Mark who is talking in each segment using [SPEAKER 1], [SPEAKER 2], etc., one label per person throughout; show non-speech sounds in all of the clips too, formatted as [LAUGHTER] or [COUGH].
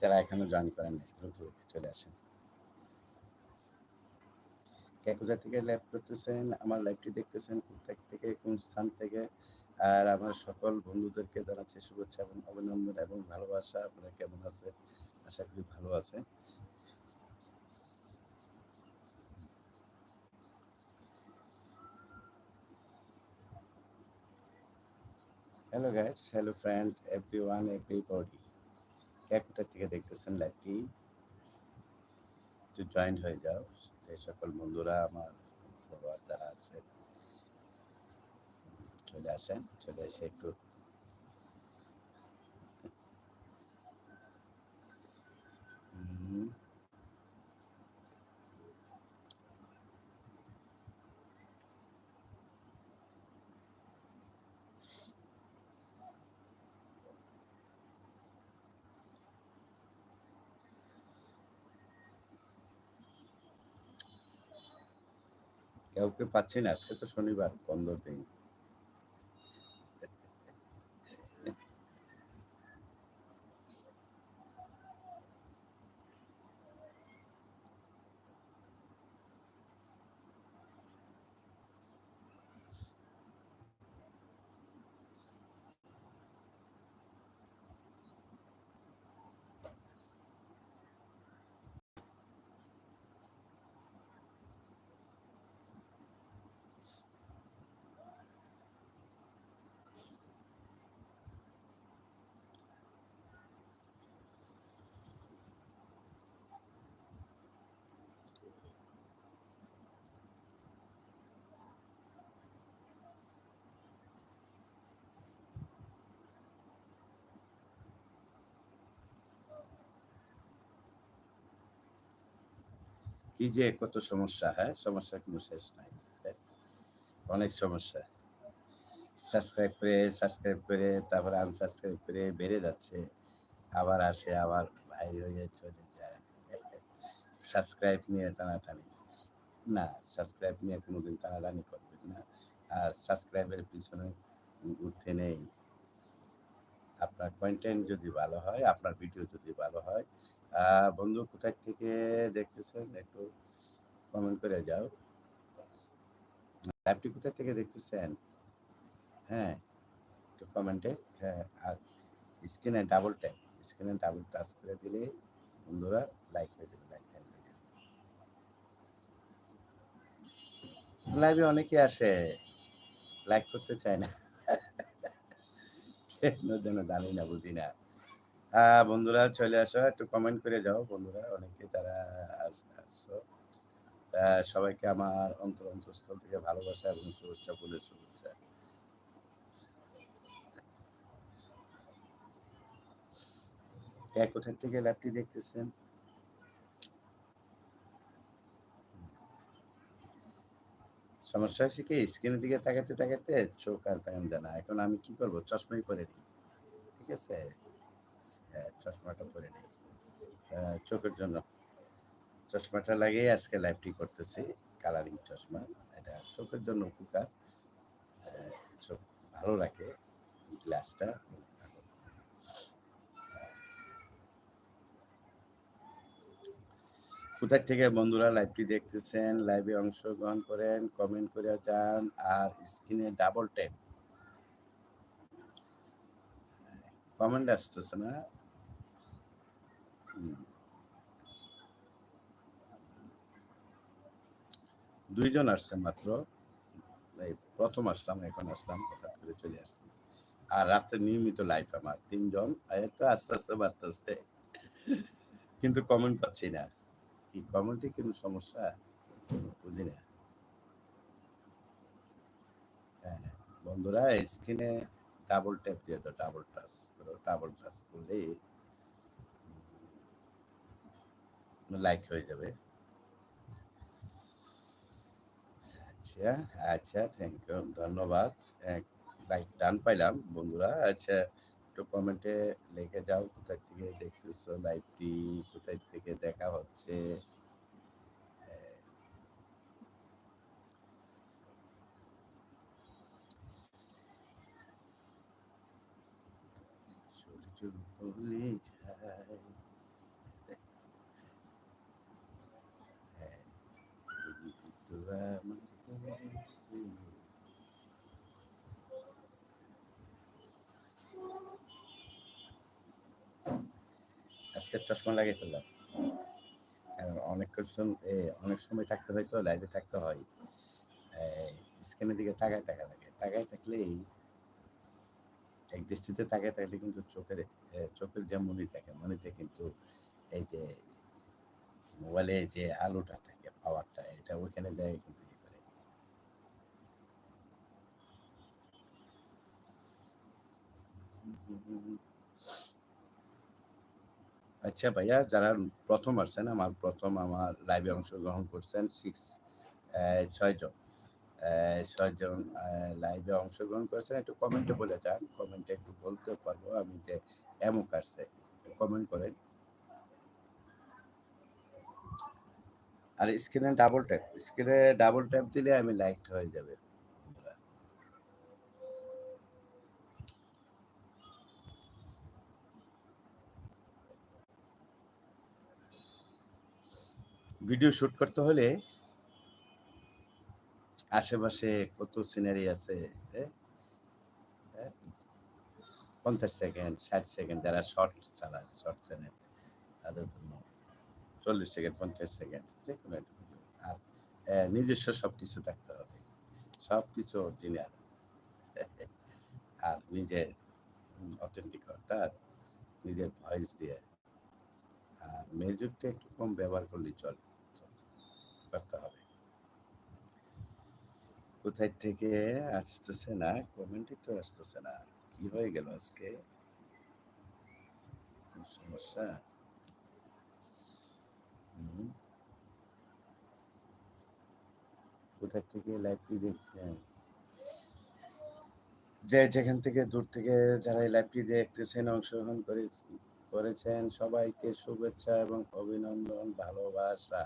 [SPEAKER 1] যারা এখনও জয়েন করেন দ্রুত চলে আসেন। কে থেকে লাইভ করতেছেন, আমার লাইভটি দেখতেছেন কোথা থেকে কোন স্থান থেকে। আর আমার সকল বন্ধুদেরকে জানাচ্ছি শুভেচ্ছা এবং অভিনন্দন এবং ভালোবাসা। আপনারা কেমন আছে আশা করি ভালো আছে hello guys hello friend every one কোথা থেকে দেখতেছেন লাইভটি একটু জয়েন হয়ে যাও। যে সকল বন্ধুরা আমার ফলোয়ার যারা আছে চলে আসেন, চলে এসে একটু পাচ্ছি না আজকে তো শনিবার বন্ধ দিন। কি যে কত সমস্যা হ্যাঁ? সমস্যা কোনো শেষ নাই? অনেক সমস্যা। সাবস্ক্রাইব করে সাবস্ক্রাইব করে, তারপরে আনসাবস্ক্রাইব করে বেড়ে যাচ্ছে। আবার আসে, আবার বাইরে হয়ে চলে যায়। সাবস্ক্রাইব নিয়ে টানাটানি। না, সাবস্ক্রাইব নিয়ে কোনো দিন টানাটানি করবেন না। আর সাবস্ক্রাইবের পিছনে উঠতে নেই। আপনার কন্টেন্ট যদি ভালো হয়, আপনার ভিডিও যদি ভালো হয় বন্ধু, কোথায় থেকে দেখতেছেন? একটু কমেন্ট করে যাও। অ্যাপটি কোথায় থেকে দেখতেছেন? হ্যাঁ একটু কমেন্টে হ্যাঁ আর স্ক্রিনে ডাবল ট্যাপ স্ক্রিনে ডাবল টাচ করে দিলে বন্ধুরা লাইক হয়ে যাবে লাইক লাইভে অনেকে আসে লাইক করতে চায় না। কেন যেন জানি না, বুঝি না। বন্ধুরা চলে আসো একটু কমেন্ট করে যাও। বন্ধুরা অনেকে তারা আস- আসছো। সবাইকে আমার অন্তর অন্তঃস্থল থেকে ভালোবাসা এবং শুভেচ্ছা বলে শুভেচ্ছা। কে কোথায় থেকে ল্যাপটি দেখতেছেন? সমস্যা হয়েছে কি? স্ক্রিনের দিকে তাকাতে তাকাতে চোখ আর তাকান যায় না। এখন আমি কি করব? চশমাই পরে নিই ঠিক আছে? হ্যাঁ, চশমাটা পরে নিই। আহ, চোখের জন্য। চশমাটা লাগিয়ে আজকে লাইভটি করতেছি কালারিং চশমা। এটা চোখের জন্য উপকার। চোখ ভালো লাগে গ্লাসটা কোথার থেকে বন্ধুরা লাইভটি দেখতেছেন? লাইভে অংশগ্রহণ করেন কমেন্ট করে যান আর স্ক্রিনে ডাবল ট্যাপ কমেন্ট আসতেছে না। দুইজন আসছে মাত্র। এই প্রথম আসলাম, এখন আসলাম, হঠাৎ করে চলে আসছি। আর রাতে নিয়মিত লাইফ আমার, তিনজন। এই তো আস্তে আস্তে বাড়তেছে। কিন্তু কমেন্ট পাচ্ছি না। কি কমেন্টে কোনো সমস্যা? বুঝি না। হ্যাঁ বন্ধুরা স্ক্রিনে ডাবল ট্যাপ দিয়ে তো ডাবল টাচ করো ডাবল টাচ করলেই লাইক হয়ে যাবে। আচ্ছা আচ্ছা থ্যাংক ইউ ধন্যবাদ। লাইক ডান পাইলাম, বন্ধুরা। আচ্ছা একটু কমেন্টে লিখে যাও, কোথায় থেকে দেখতেছো লাইভটি কোথায় থেকে দেখা হচ্ছে? ভুলে আজকে চশমা লাগিয়ে ফেললাম। কারণ অনেকক্ষণ অনেক সময় থাকতে হয় তো লাইভে থাকতে হয়। স্ক্রিনের দিকে তাকায় তাকায় লাগে। তাকায় থাকলেই এক দৃষ্টিতে তাকায় থাকলে কিন্তু চোখের চোখের যে মনি থাকে মনিতে কিন্তু এই যে মোবাইলে যে আলোটা থাকে পাওয়ারটা এটা ওইখানে যায় কিন্তু আচ্ছা ভাইয়া, যারা প্রথম আসছেন, আমার প্রথম, আমার লাইভে অংশগ্রহণ করছেন সিক্স ছয়জন ছয়জন লাইভে অংশগ্রহণ করেছেন। একটু কমেন্টে বলে যান। কমেন্টে একটু বলতে পারব আমি যে এমক আসছে কমেন্ট করেন। আর স্ক্রিনে ডাবল ট্যাপ স্ক্রিনে ডাবল ট্যাপ দিলে আমি লাইট হয়ে যাবে। ভিডিও শুট করতে হলে আশেপাশে কত সিনারি আছে? পঞ্চাশ সেকেন্ড ষাট সেকেন্ড যারা শর্ট চালায় শর্ট চ্যানেল তাদের জন্য চল্লিশ সেকেন্ড পঞ্চাশ সেকেন্ড যে কোনো একটা আর নিজস্ব সব কিছু থাকতে হবে। সব কিছু অরিজিনাল আর নিজের অথেন্টিক অর্থাৎ নিজের ভয়েস দিয়ে। আর মিউজিকটা একটু কম ব্যবহার করলেই চলে, করতে হবে। কোথায় থেকে আসতেছে না কমেন্টে তো আসতেছে না। কি হয়ে গেল আজকে? সমস্যা। কোথায় থেকে লাইভটি দেখছেন যে যেখান থেকে দূর থেকে যারা এই লাইভটি দেখতেছেন, অংশগ্রহণ করেছেন, সবাইকে শুভেচ্ছা এবং অভিনন্দন, ভালোবাসা।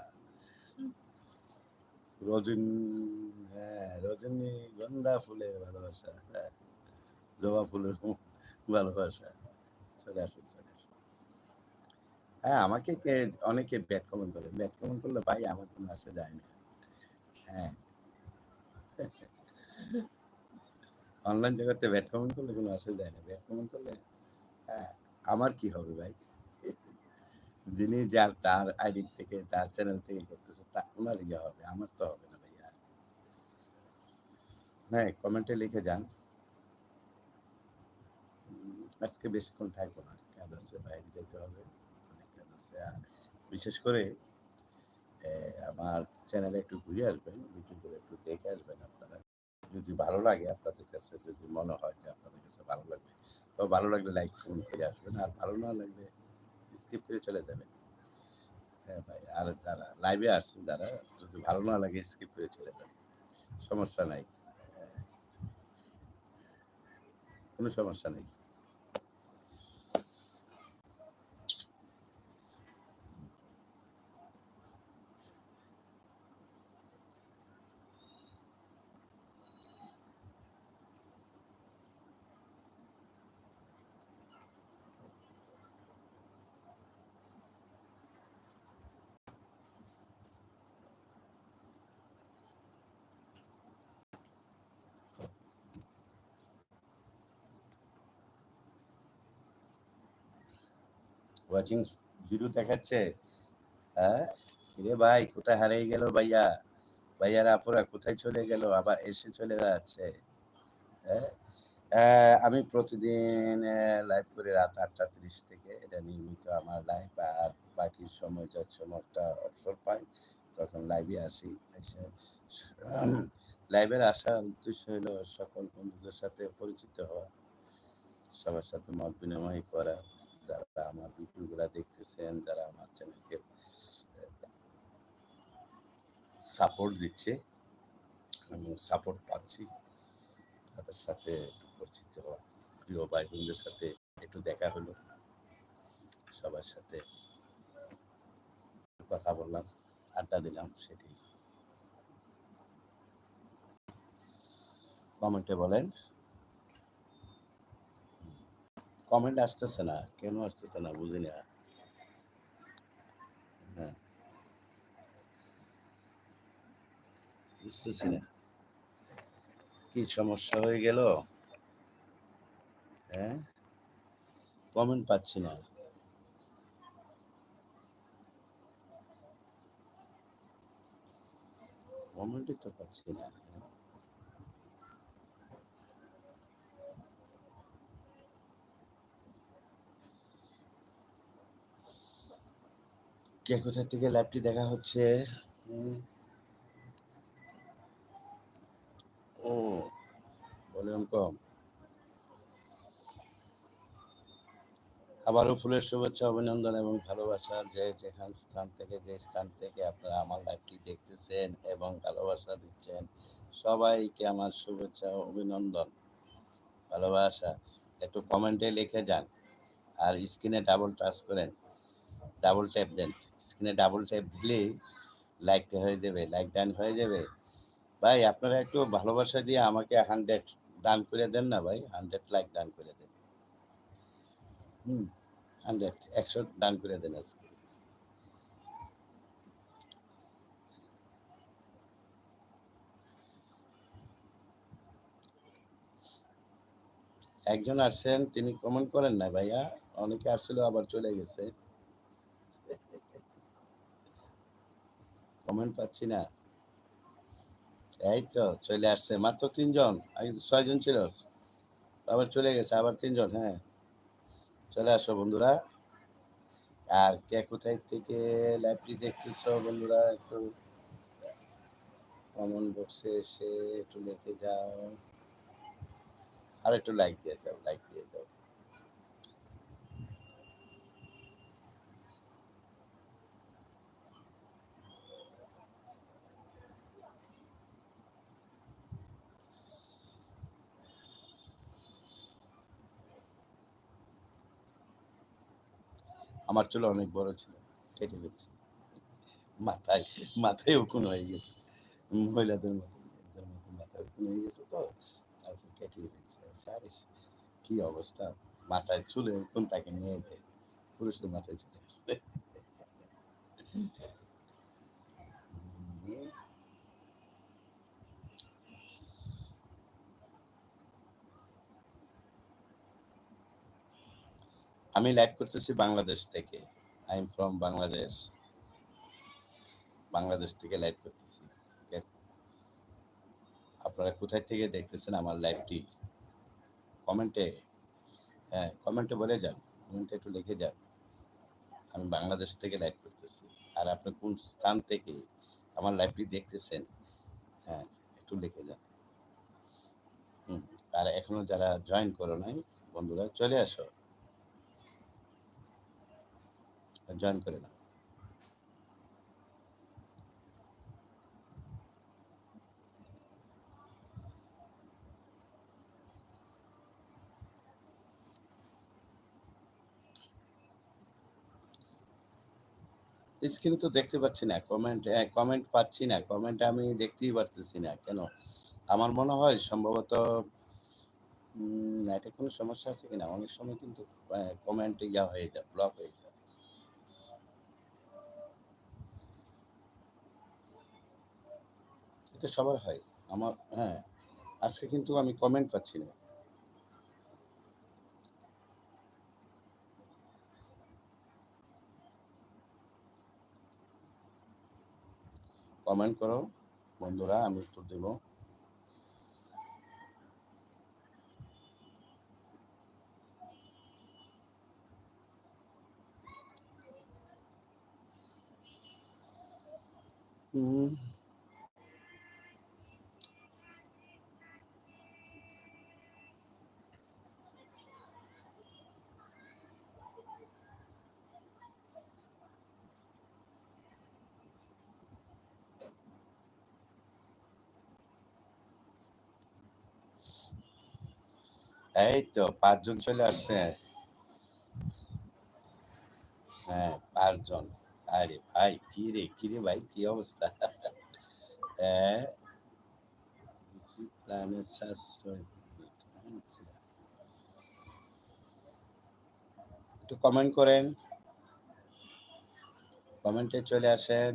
[SPEAKER 1] রজন হ্যাঁ রজনীগন্ধা ফুলের ভালোবাসা হ্যাঁ জবা ফুলের ভালোবাসা। চলে আসুন চলে আসুন। হ্যাঁ আমাকে কে, অনেকে ব্যাড কমেন্ট করে। ব্যাড কমেন্ট করলে ভাই আমার কোনো আসে যায় না। হ্যাঁ। অনলাইন জগতে ব্যাড কমেন্ট করলে কোনো আসে যায় না। ব্যাড কমেন্ট করলে হ্যাঁ আমার কি হবে ভাই? যিনি যার, তার আইডি থেকে, তার চ্যানেল থেকে করতেছে, তা ওনার ইয়ে হবে, আমার তো হবে না ভাইয়া। হ্যাঁ কমেন্টে লিখে যান। আজকে বেশিক্ষণ থাকব না, কাজ আছে, বাইরে যেতে হবে, অনেক কাজ আছে। আর বিশেষ করে আমার চ্যানেলে একটু ঘুরে আসবেন ভিডিওগুলো একটু দেখে আসবেন আপনারা। যদি ভালো লাগে আপনাদের কাছে, যদি মনে হয় যে আপনাদের কাছে ভালো লাগবে, তো ভালো লাগলে লাইক কমেন্ট করে আসবেন। আর ভালো না লাগলে স্কিপ করে চলে যাবেন হ্যাঁ ভাই, আর যারা লাইভে আসছেন যারা, যদি ভালো না লাগে স্কিপ করে চলে যাবেন সমস্যা নাই। কোনো সমস্যা নেই। ওয়াচিং জিরো দেখাচ্ছে। হ্যাঁ? রে ভাই, কোথায় হারিয়ে গেল ভাইয়া? ভাইয়ারা আপুরা কোথায় চলে গেল? আবার এসে চলে যাচ্ছে। হ্যাঁ? আমি প্রতিদিন লাইভ করি রাত আটটা তিরিশ থেকে। এটা নিয়মিত আমার লাইভ আর বাকি সময় যে সময়টা অবসর পাই। তখন লাইভে আসি। এসে লাইভের আসার উদ্দেশ্য হলো সকল বন্ধুদের সাথে পরিচিত হওয়া। সবার সাথে মত বিনিময় করা। যারা আমার ভিডিওগুলো দেখতেছেন, যারা আমার চ্যানেলকে সাপোর্ট দিচ্ছে এবং সাপোর্ট পাচ্ছি, তাদের সাথে একটু পরিচিত হওয়া। প্রিয় ভাই বোনদের সাথে একটু দেখা হলো, সবার সাথে কথা বললাম, আড্ডা দিলাম সেটি কমেন্টে বলেন। কমেন্ট আসতেছে না, কেন আসতেছে না বুঝি না হ্যাঁ। বুঝতেছি না। কি সমস্যা হয়ে গেল? হ্যাঁ? কমেন্ট পাচ্ছি না। কমেন্টই তো পাচ্ছি না কে কোথা থেকে ল্যাবটি দেখা হচ্ছে। ও, ভলিউম কম। আবারও ফুলের শুভেচ্ছা, অভিনন্দন এবং ভালোবাসা যে যেখান স্থান থেকে, যে স্থান থেকে আপনারা আমার লাইভটি দেখতেছেন এবং ভালোবাসা দিচ্ছেন, সবাইকে আমার শুভেচ্ছা অভিনন্দন, ভালোবাসা। একটু কমেন্টে লিখে যান আর স্ক্রিনে ডাবল টাচ করেন। ডাবল ট্যাপ দেন স্ক্রিনে ডাবল ট্যাপ দিলেই লাইকটা হয়ে যাবে লাইক ডান হয়ে যাবে। ভাই, আপনারা একটু ভালোবাসা দিয়ে আমাকে হান্ড্রেড ডান করে দেন না ভাই? হান্ড্রেড লাইক ডান করে দেন। হুম হান্ড্রেড একশো ডান করে দেন আজকে। একজন আসছেন, তিনি কমেন্ট করেন না ভাইয়া? অনেকে আসছিল, আবার চলে গেছে। কমেন্ট পাচ্ছি না। এই তো চলে আসছে, মাত্র তিনজন, আগে ছয়জন ছিল। আবার চলে গেছে, আবার তিনজন হ্যাঁ। চলে আসো বন্ধুরা। আর কে কোথায় থেকে লাইভটি দেখতেছ বন্ধুরা, একটু কমন বক্সে এসে একটু লিখে যাও। আর একটু লাইক দিয়ে যাও লাইক দিয়ে যাও আমার চুল অনেক বড় ছিল, কেটে ফেলছি। মাথায় মাথায় উকুন হয়ে গেছে। মহিলাদের মতো, মেয়েদের মতো মাথায় উকুন হয়ে গেছে তো, তারপর কেটে ফেলছে। সারিস কি অবস্থা? মাথায় চুলে উকুন তাকে নিয়ে দেয় পুরুষের মাথায় চলে আসছে। আমি লাইভ করতেছি বাংলাদেশ থেকে। I am from Bangladesh Bangladesh থেকে লাইভ করতেছি আপনারা কোথায় থেকে দেখতেছেন আমার লাইভটি কমেন্টে হ্যাঁ কমেন্টে বলে যান কমেন্টে একটু লিখে যান। আমি বাংলাদেশ থেকে লাইভ করতেছি। আর আপনি কোন স্থান থেকে আমার লাইভটি দেখতেছেন হ্যাঁ একটু লিখে যান। আর এখনও যারা জয়েন করো নাই, বন্ধুরা, চলে আসো। জয়েন করে নাও। স্ক্রিনে তো দেখতে পাচ্ছি না কমেন্ট কমেন্ট পাচ্ছি না কমেন্ট আমি দেখতেই পারতেছি না, কেন? আমার মনে হয় সম্ভবত এটা কোনো সমস্যা আছে কিনা? অনেক সময় কিন্তু কমেন্ট ইয়া হয়ে যায় ব্লক হয়ে যায়। এটা সবার হয়। আমার হ্যাঁ আজকে কিন্তু আমি কমেন্ট পাচ্ছি না। কমেন্ট করো, বন্ধুরা, আমি উত্তর দেব হুম এই তো পাঁচজন চলে আসছে। হ্যাঁ পাঁচজন। আরে ভাই, কি রে কি রে ভাই, কি অবস্থা। একটু কমেন্ট করেন। কমেন্টে চলে আসেন।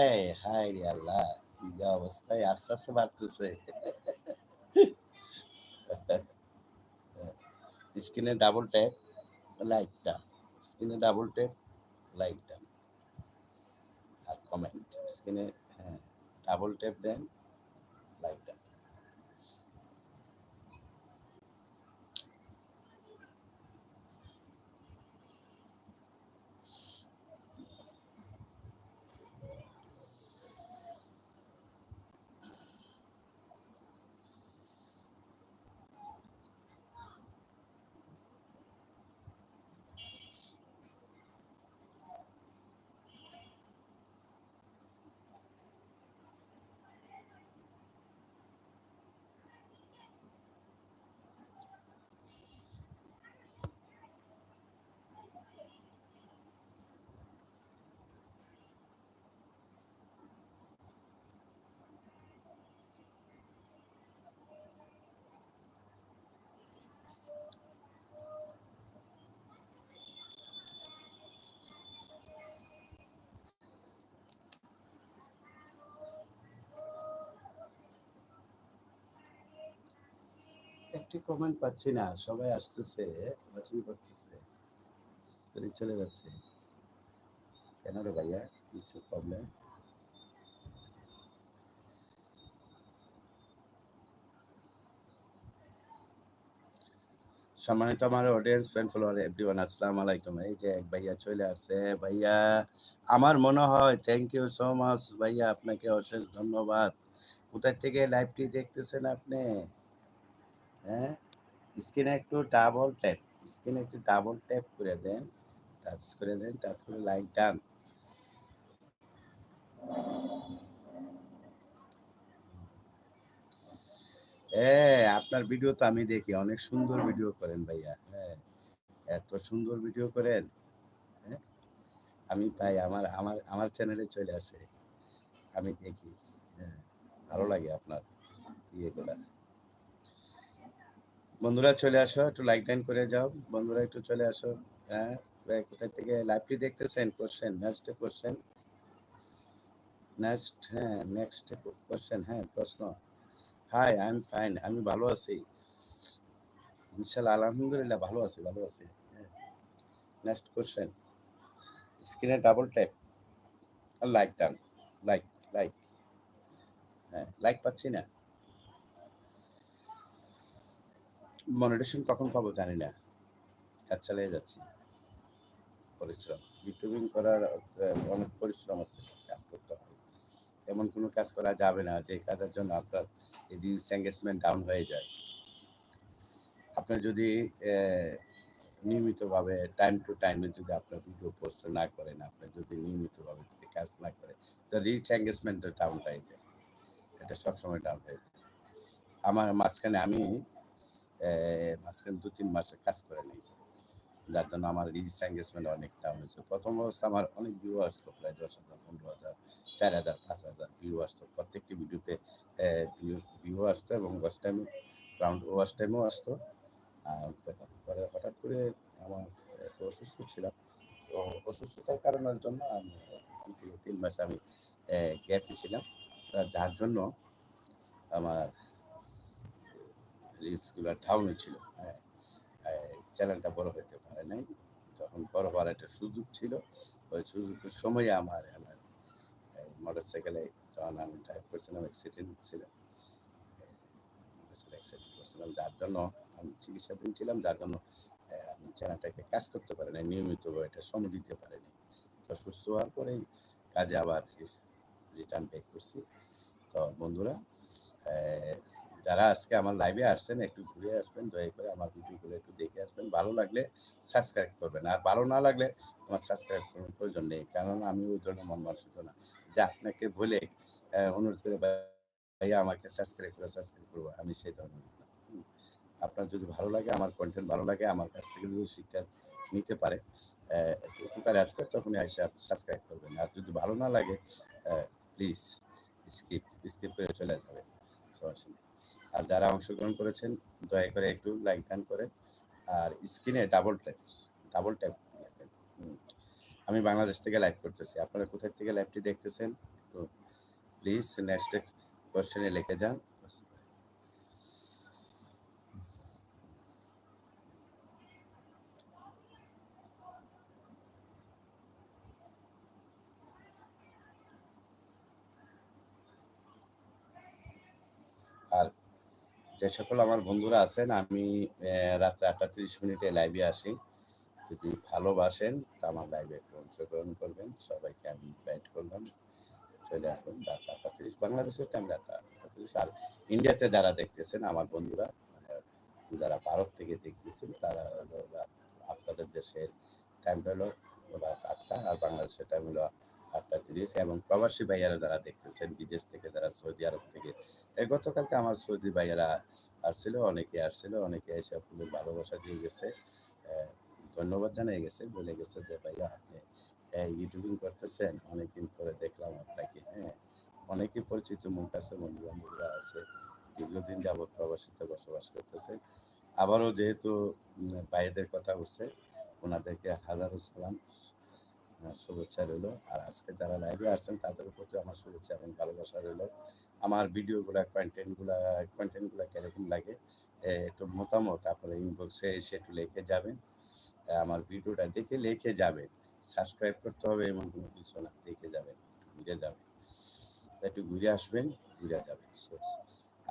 [SPEAKER 1] এই হাই রে আল্লাহ। কি যা অবস্থায় আস্তে আস্তে বাড়তেছে। স্ক্রিনে ডাবল ট্যাপ লাইকটা স্ক্রিনে ডাবল ট্যাপ লাইকটা আর কমেন্ট স্ক্রিনে হ্যাঁ ডাবল ট্যাপ দেন লাইকটা একটি কমেন্ট পাচ্ছি না? সবাই আসতেছে ওয়াচিং করতেছে। করে চলে যাচ্ছে। কেন রে ভাইয়া? কিছু প্রবলেম সম্মানিত আমার অডিয়েন্স ফ্রেন্ড ফলোয়ার এভরিওয়ান আসসালামু আলাইকুম। এই যে এক ভাইয়া চলে আসছে। ভাইয়া, আমার মনে হয় থ্যাংক ইউ সো মাচ ভাইয়া, আপনাকে অশেষ ধন্যবাদ। কোথায় থেকে লাইভটি দেখতেছেন আপনি? হ্যাঁ? স্ক্রিনে একটু ডাবল ট্যাপ স্ক্রিনে একটু ডাবল ট্যাপ করে দেন টাচ করে দেন টাচ করে লাইক ডান হ্যাঁ আপনার ভিডিও তো আমি দেখি, অনেক সুন্দর ভিডিও করেন ভাইয়া হ্যাঁ। এত সুন্দর ভিডিও করেন হ্যাঁ। আমি পাই আমার আমার আমার চ্যানেলে চলে আসে, আমি দেখি হ্যাঁ। ভালো লাগে আপনার ইয়ে করা। বন্ধুরা চলে আসো একটু লাইক টাইন করে যাও। বন্ধুরা একটু চলে আসো। হ্যাঁ ভাই, কোথা থেকে লাইভটি দেখতেছেন? কোশ্চেন নেক্সট কোশ্চেন নেক্সট হ্যাঁ নেক্সট কোশ্চেন হ্যাঁ প্রশ্ন। হাই আই এম ফাইন আমি ভালো আছি। ইনশাল্লাহ আলহামদুলিল্লাহ ভালো আছি ভালো আছি। নেক্সট কোশ্চেন স্ক্রিনে double tap like done like like হ্যাঁ লাইক পাচ্ছি না। মনিটেশন কখন পাবো জানি না। কাজ চালিয়ে যাচ্ছি। পরিশ্রম। ইউটিউবিং করার অনেক পরিশ্রম আছে কাজ করতে হয়। এমন কোনো কাজ করা যাবে না যে কাজের জন্য আপনার রিলস এঙ্গেজমেন্ট ডাউন হয়ে যায়। আপনি যদি নিয়মিতভাবে টাইম টু টাইমে যদি আপনার ভিডিও পোস্ট না করেন আপনি যদি নিয়মিতভাবে যদি কাজ না করেন তো রিচ এঙ্গেজমেন্টটা ডাউন হয়ে যায়। এটা সবসময় ডাউন হয়ে যায়। আমার মাঝখানে আমি মাঝখানে দু তিন মাসে কাজ করে নেই। যার জন্য আমার রিচ এঙ্গেজমেন্ট অনেক ডাউন হয়েছে। প্রথম অবস্থা আমার অনেক ভিউ আসতো, প্রায় দশ হাজার, পনেরো হাজার, চার হাজার, পাঁচ হাজার ভিউ আসতো। প্রত্যেকটি ভিডিওতে ভিউ ভিউ আসতো এবং ওয়াচ টাইম রাউন্ড ওয়াচ টাইমও আসতো। পরে হঠাৎ করে আমার অসুস্থ ছিলাম। তো অসুস্থতার কারণের জন্য আমি তিন মাস আমি গ্যাপে ছিলাম। যার জন্য আমার রিলসগুলো ডাউনে ছিল। হ্যাঁ চ্যানেলটা বড় হতে পারে নাই। তখন বড় হওয়ার একটা সুযোগ ছিল। ওই সুযোগের সময়ে আমার আমার মোটর সাইকেলে যখন আমি ড্রাইভ করছিলাম অ্যাক্সিডেন্ট ছিলাম অ্যাক্সিডেন্ট করছিলাম। যার জন্য আমি চিকিৎসাধীন ছিলাম। যার জন্য আমি চ্যানেলটাকে কাজ করতে পারি নাই। নিয়মিতভাবে এটা সময় দিতে পারিনি তো সুস্থ হওয়ার পরেই কাজে আবার রিটার্ন ব্যাক করছি। তো বন্ধুরা যারা আজকে আমার লাইভে আসছেন, একটু ঘুরে আসবেন, দয়া করে আমার ভিডিওগুলো একটু দেখে আসবেন। ভালো লাগলে সাবস্ক্রাইব করবেন, আর ভালো না লাগলে আমার সাবস্ক্রাইব করার প্রয়োজন নেই, কারণ আমি ওই ধরনের মন মানসিক না। যে আপনাকে বলে অনুরোধ করে ভাইয়া আমাকে সাবস্ক্রাইব করে সাবস্ক্রাইব করব আমি সেই ধরনের আপনার যদি ভালো লাগে, আমার কন্টেন্ট ভালো লাগে, আমার কাছ থেকে যদি শিক্ষা নিতে পারে একটু উপকারে আসবে, তখনই এসে আপনি সাবস্ক্রাইব করবেন। আর যদি ভালো না লাগে প্লিজ স্কিপ স্কিপ করে চলে যাবে সমস্যা। আর যারা অংশগ্রহণ করেছেন, দয়া করে একটু লাইক ডান করেন আর স্ক্রিনে ডাবল ট্যাপ ডাবল ট্যাপ আমি বাংলাদেশ থেকে লাইভ করতেছি। আপনারা কোথায় থেকে লাইভটি দেখতেছেন? তো প্লিজ নেক্সট কোশ্চেনে লিখে যান। আর যে সকল আমার বন্ধুরা আছেন, আমি রাত্রে আটটা তিরিশ মিনিটে লাইভে আসি। যদি ভালোবাসেন, তা আমার লাইভে একটু অংশগ্রহণ করবেন, সবাইকে আমি ইনভাইট করলাম। চলে আসুন, রাত আটটা তিরিশ। বাংলাদেশের টাইম রাত আটটা তিরিশ। আর ইন্ডিয়াতে যারা দেখতেছেন, আমার বন্ধুরা যারা ভারত থেকে দেখতেছেন, তারা আপনাদের দেশের টাইমটা হলো রাত আটটা। আর বাংলাদেশের টাইম হলো আটটা তিরিশ এবং প্রবাসী ভাইয়ারা যারা দেখতেছেন, বিদেশ থেকে যারা সৌদি আরব থেকে গতকালকে আমার সৌদি ভাইয়ারা আসছিল, অনেকে আসছিল, অনেকে এসে ফুলের ভালোবাসা দিয়ে গেছে ধন্যবাদ জানিয়ে গেছে, বলে গেছে যে, ভাইয়া, আপনি ইউটিউবিং করতেছেন, অনেকদিন পরে দেখলাম আপনাকে হ্যাঁ অনেকে পরিচিত মুখ আছে বন্ধু বান্ধবরা আছে, দীর্ঘদিন যাবৎ প্রবাসীতে বসবাস করতেছে। আবারও যেহেতু ভাইদের কথা উঠছে, ওনাদেরকে হাজারো সালাম শুভেচ্ছা রইল। আর আজকে যারা লাইভে আসছেন, তাদের প্রতি আমার শুভেচ্ছা এবং ভালোবাসা রইল। আমার ভিডিওগুলো কন্টেন্টগুলো কন্টেন্টগুলো কীরকম লাগে একটু মতামত আপনারা ইনবক্সে এসে একটু লিখে যাবেন। আমার ভিডিওটা দেখে লিখে যাবেন। সাবস্ক্রাইব করতে হবে এমন কোনো কিছু না, দেখে যাবেন, একটু ঘুরে যাবেন। একটু ঘুরে আসবেন, ঘুরে যাবেন, শেষ।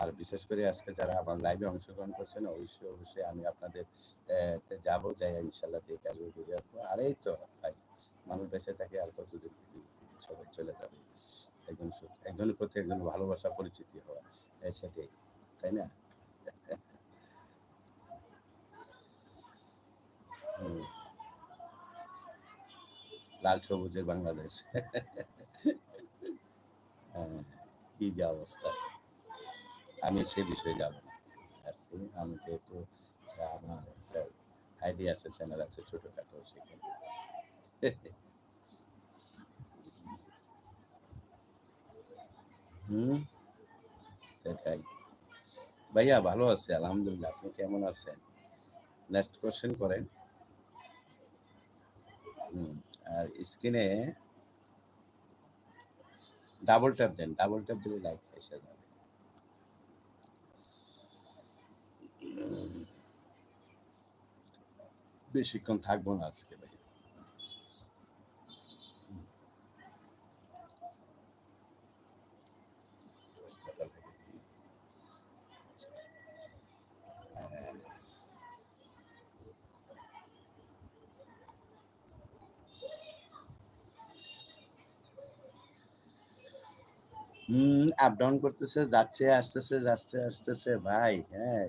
[SPEAKER 1] আর বিশেষ করে আজকে যারা আমার লাইভে অংশগ্রহণ করছেন, অবশ্যই অবশ্যই আমি আপনাদের যাব যাই ইনশাল্লাহ দেখে আসব, ঘুরে আসব। আর এই তো, ভাই। মানুষ বেঁচে থাকে আর কতদিন পৃথিবী থেকে সবাই চলে যাবে। একজন একজনের প্রতি একজন ভালোবাসা পরিচিতি হওয়া এই সেটাই তাই না? লাল সবুজের বাংলাদেশ। হ্যাঁ, কি যে অবস্থা। আমি সে বিষয়ে যাব না। আমি যেহেতু আমার একটা আইডিয়া আছে চ্যানেল আছে ছোটখাটো সেখানে [LAUGHS] হুম, সেটাই। ভাইয়া ভালো আছে, আলহামদুলিল্লাহ। আপনি কেমন আছেন? নেক্সট কোশ্চেন করেন। আর স্ক্রিনে ডাবল ট্যাপ দেন ডাবল ট্যাপ দিলে লাইক এসে যাবে। বেশিক্ষণ থাকব না আজকে হুম আপ ডাউন করতেছে, যাচ্ছে, আসতেছে যাচ্ছে, আসতেছে, ভাই হ্যাঁ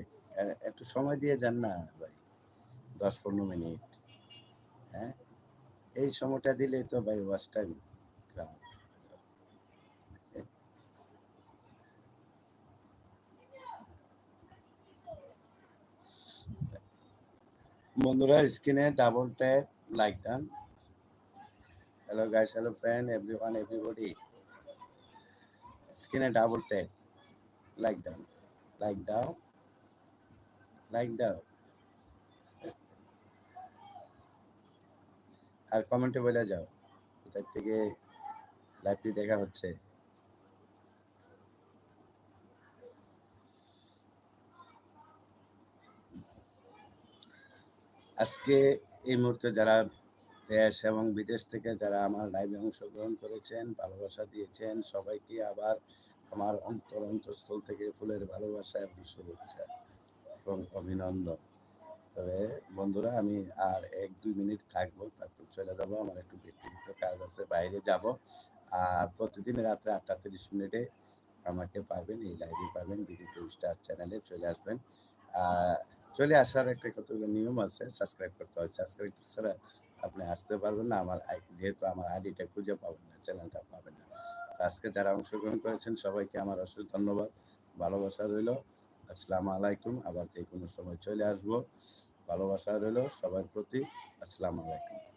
[SPEAKER 1] একটু সময় দিয়ে যান না, ভাই দশ পনেরো মিনিট হ্যাঁ এই সময়টা দিলেই তো ভাই ওয়াচ টাইম বন্ধুরা, স্ক্রিনে double tap like done hello guys hello friend everyone everybody স্ক্রিনে double tap like done like দাও লাইক দাও আর কমেন্টে বলে যাও, কোথার থেকে লাইভটি দেখা হচ্ছে? আজকে এই মুহূর্তে যারা দেশ এবং বিদেশ থেকে যারা আমার লাইভে অংশগ্রহণ করেছেন, ভালোবাসা দিয়েছেন, সবাইকে আবার আমার অন্তর অন্তঃস্থল থেকে ফুলের ভালোবাসা এবং শুভেচ্ছা এবং অভিনন্দন। তবে বন্ধুরা, আমি আর এক দুই মিনিট থাকব, তারপর চলে যাব। আমার একটু ব্যক্তিগত কাজ আছে, বাইরে যাব। আর প্রতিদিন রাত্রে আটটা তিরিশ মিনিটে আমাকে পাবেন, এই লাইভে পাবেন টু স্টার চ্যানেলে চলে আসবেন। আর চলে আসার একটা কতগুলো নিয়ম আছে সাবস্ক্রাইব করতে হয়। সাবস্ক্রাইব ছাড়া আপনি আসতে পারবেন না। আমার যেহেতু আমার আইডিটা খুঁজে পাবেন না, চ্যানেলটা পাবেন না। আজকে যারা অংশগ্রহণ করেছেন, সবাইকে আমার অশেষ ধন্যবাদ। ভালোবাসা রইল। আসসালামু আলাইকুম। আবার যে কোনো সময় চলে আসব। ভালোবাসা রইল সবার প্রতি। আসসালামু আলাইকুম।